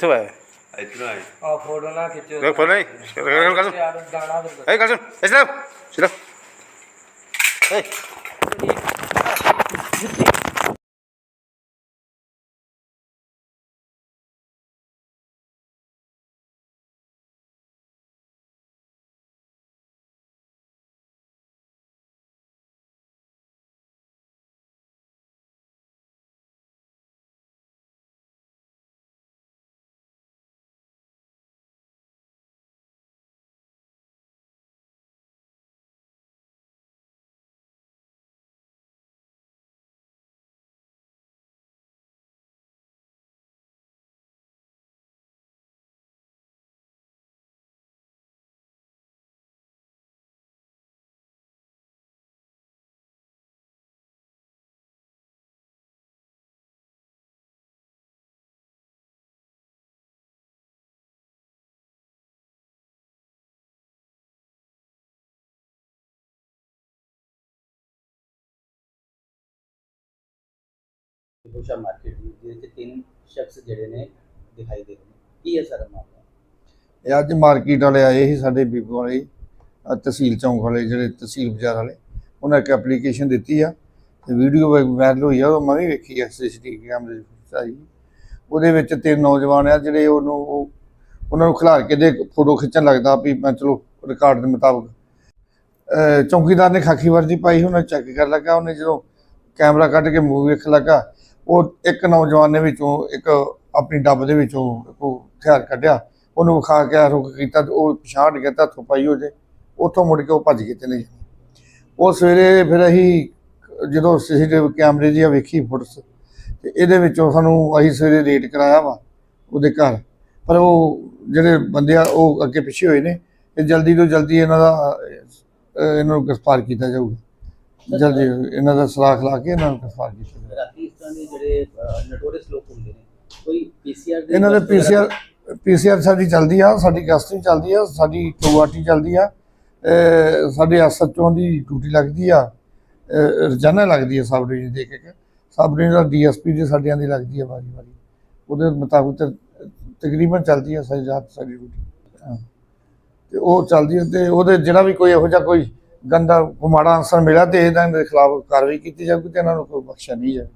ਕਿੱਥੋਂ ਆਇਆ ਇਤਨਾ ਹੈ ਆ ਫੋਟੋ ਨਾ ਖਿੱਚੋ ਦੇਖ ਫੋਨ ਨਹੀਂ ਗੱਲ ਮਾਰਕੀਟ ਜਿਹਦੇ ਵਿੱਚ ਤਿੰਨ ਸ਼ਖਸ ਜਿਹੜੇ ਨੇ ਦਿਖਾਈ ਦੇ ਰਹੇ ਨੇ। ਕੀ ਹੈ ਸਾਰਾ ਮਾਮਲਾ? ਇਹ ਅੱਜ ਮਾਰਕੀਟ ਵਾਲੇ ਆਏ ਸੀ ਸਾਡੇ ਬੀਬੋ ਵਾਲੇ ਅਹ ਤਹਿਸੀਲ ਚੌਂਕ ਵਾਲੇ, ਜਿਹੜੇ ਤਹਿਸੀਲ ਬਾਜ਼ਾਰ ਵਾਲੇ। ਉਹਨਾਂ ਇੱਕ ਐਪਲੀਕੇਸ਼ਨ ਦਿੱਤੀ ਆ, ਤੇ ਵੀਡੀਓ ਵਾਇਰਲ ਹੋਈ ਆ, ਉਹ ਮੈਂ ਵੀ ਵੇਖੀ ਆ ਸੀਸੀਟੀਵੀ ਕੈਮਰੇ ਵਿੱਚ ਆਈ। ਉਹਦੇ ਵਿੱਚ ਤਿੰਨ ਨੌਜਵਾਨ ਆ, ਜਿਹੜੇ ਉਹਨੂੰ, ਉਹ- ਉਹਨਾਂ ਨੂੰ ਖਿਲਾਰ ਕੇ ਦੇ ਫੋਟੋ ਖਿੱਚਣ ਲੱਗਦਾ ਵੀ ਮੈਂ ਚਲੋ ਰਿਕਾਰਡ ਦੇ ਮੁਤਾਬਕ। ਅਹ ਚੌਕੀਦਾਰ ਨੇ ਖਾਕੀ ਵਰਦੀ ਪਾਈ, ਉਹਨਾਂ ਚੈੱਕ ਕਰ ਲੱਗਾ, ਉਹਨੇ ਜਦੋਂ ਕੈਮਰਾ ਕੱਢ ਕੇ ਮੂਵੀ ਵੇਖਣ ਲੱਗਾ ਉਹ ਇੱਕ ਨੌਜਵਾਨ ਨੇ ਵਿੱਚੋਂ ਇੱਕ ਆਪਣੀ ਡੱਬ ਦੇ ਵਿੱਚੋਂ ਉਹ ਹਥਿਆਰ ਕੱਢਿਆ ਉਹਨੂੰ ਵਿਖਾ ਕੇ ਰੁਕ ਕੀਤਾ ਤੇ ਉਹ ਪਛਾਣ ਗਿਆ ਤਾਂ ਹੱਥੋਂ ਪਾਈ ਹੋ ਜੇ ਉੱਥੋਂ ਮੁੜ ਕੇ ਉਹ ਭੱਜ ਗਏ ਤੇ ਨਹੀਂ ਉਹ ਸਵੇਰੇ ਫਿਰ ਅਸੀਂ ਜਦੋਂ ਸੀਸੀਟੀਵੀ ਕੈਮਰੇ ਦੀ ਵੇਖੀ ਫੁਟਸ ਤੇ ਇਹਦੇ ਵਿੱਚੋਂ ਸਾਨੂੰ ਅਸੀਂ ਸਵੇਰੇ ਰੇਟ ਕਰਾਇਆ ਵਾ ਉਹਦੇ ਘਰ ਪਰ ਉਹ ਜਿਹੜੇ ਬੰਦੇ ਆ ਉਹ ਅੱਗੇ ਪਿੱਛੇ ਹੋਏ ਨੇ ਤੇ ਜਲਦੀ ਤੋਂ ਜਲਦੀ ਇਹਨਾਂ ਦਾ ਇਹਨਾਂ ਨੂੰ ਗ੍ਰਿਫਤਾਰ ਕੀਤਾ ਜਾਊਗਾ। ਜਲਦੀ ਇਹਨਾਂ ਦਾ ਸਲਾਖ ਲਾ ਕੇ ਇਹਨਾਂ ਨੂੰ ਗ੍ਰਿਫਤਾਰ ਕੀਤਾ ਜਾਊਗਾ। ਤਰ੍ਹਾਂ ਦੇ ਜਿਹੜੇ ਨਟੋਰੀਅਸ ਲੋਕ ਹੁੰਦੇ ਨੇ ਕੋਈ ਪੀਸੀਆਰ ਇਹਨਾਂ ਦੇ ਪੀਸੀਆਰ ਪੀਸੀਆਰ ਸਾਡੀ ਚੱਲਦੀ ਆ ਸਾਡੀ ਗਸਤੀ ਚੱਲਦੀ ਆ ਸਾਡੀ ਟੋਵਾਟੀ ਚੱਲਦੀ ਆ ਸਾਡੇ ਐਸਐਚਓ ਦੀ ਡਿਊਟੀ ਲੱਗਦੀ ਆ ਰੋਜ਼ਾਨਾ ਲੱਗਦੀ ਆ ਸਬ ਡਿਵੀਜ਼ਨ ਦੇ ਇੱਕ ਸਬ ਡਿਵੀਜ਼ਨ ਦਾ ਡੀਐਸਪੀ ਦੀ ਸਾਡਿਆਂ ਦੀ ਲੱਗਦੀ ਆ ਵਾਰੀ ਵਾਰੀ। ਉਹਦੇ ਮੁਤਾਬਕ ਤੇ ਤਕਰੀਬਨ ਚੱਲਦੀ ਆ ਸਾਡੀ ਰਾਤ ਸਾਡੀ ਡਿਊਟੀ। ਤੇ ਉਹ ਚੱਲਦੀ ਆ ਤੇ ਉਹਦੇ ਜਿਹੜਾ ਵੀ ਕੋਈ ਇਹੋ ਜਿਹਾ ਕੋਈ ਗੰਦਾ ਮਾੜਾ ਅਨਸਰ ਮਿਲਿਆ ਤੇ ਇਹਨਾਂ ਦੇ ਖਿਲਾਫ ਕਾਰਵਾਈ ਕੀਤੀ ਜਾਊਗੀ ਤੇ ਇਹਨਾਂ ਨੂੰ ਕੋਈ ਬਖਸ਼ਿਆ ਨਹੀਂ ਜਾਊਗਾ